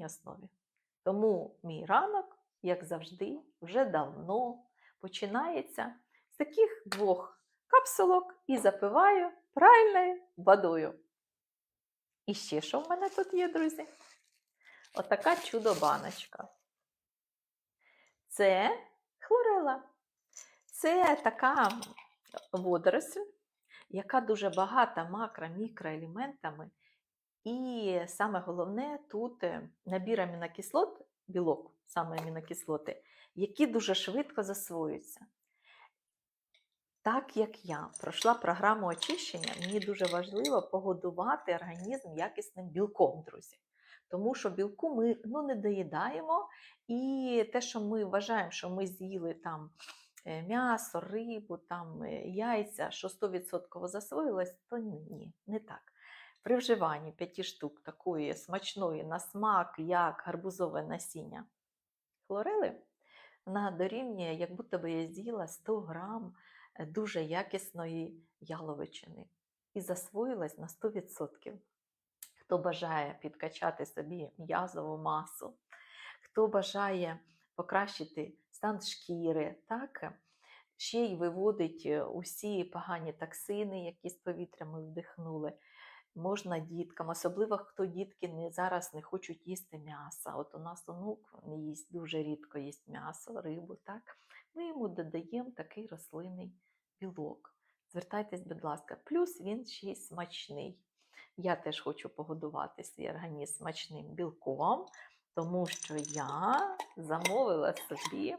постійній основі. Тому мій ранок, як завжди, вже давно починається з таких двох капсулок і запиваю правильною водою. І ще що в мене тут є, друзі? Отака чудо-баночка. Це хлорела. Це така водоросль, яка дуже багата макро-мікроелементами. І саме головне тут е, набір амінокислот, білок, саме амінокислоти, які дуже швидко засвоюються. Так як я пройшла програму очищення, мені дуже важливо погодувати організм якісним білком, друзі. Тому що білку ми ну, не доїдаємо, і те, що ми вважаємо, що ми з'їли там е, м'ясо, рибу, там, е, яйця, що 100% засвоїлось, то ні, не так. Вживанні 5 штук такої смачної на смак, як гарбузове насіння хлорели, вона дорівнює, як будто би я з'їла 100 грам е, дуже якісної яловичини і засвоїлась на 100%. Хто бажає підкачати собі м'язову масу, хто бажає покращити стан шкіри, так? е, ще й виводить е, усі погані токсини, які з повітря ми вдихнули. Можна діткам, особливо хто дітки не, зараз не хочуть їсти м'яса. От у нас онук не їсть дуже рідко їсть м'ясо, рибу. так? Ми йому додаємо такий рослинний білок. Звертайтесь, будь ласка, плюс він ще й смачний. Я теж хочу погодувати свій організм смачним білком, тому що я замовила собі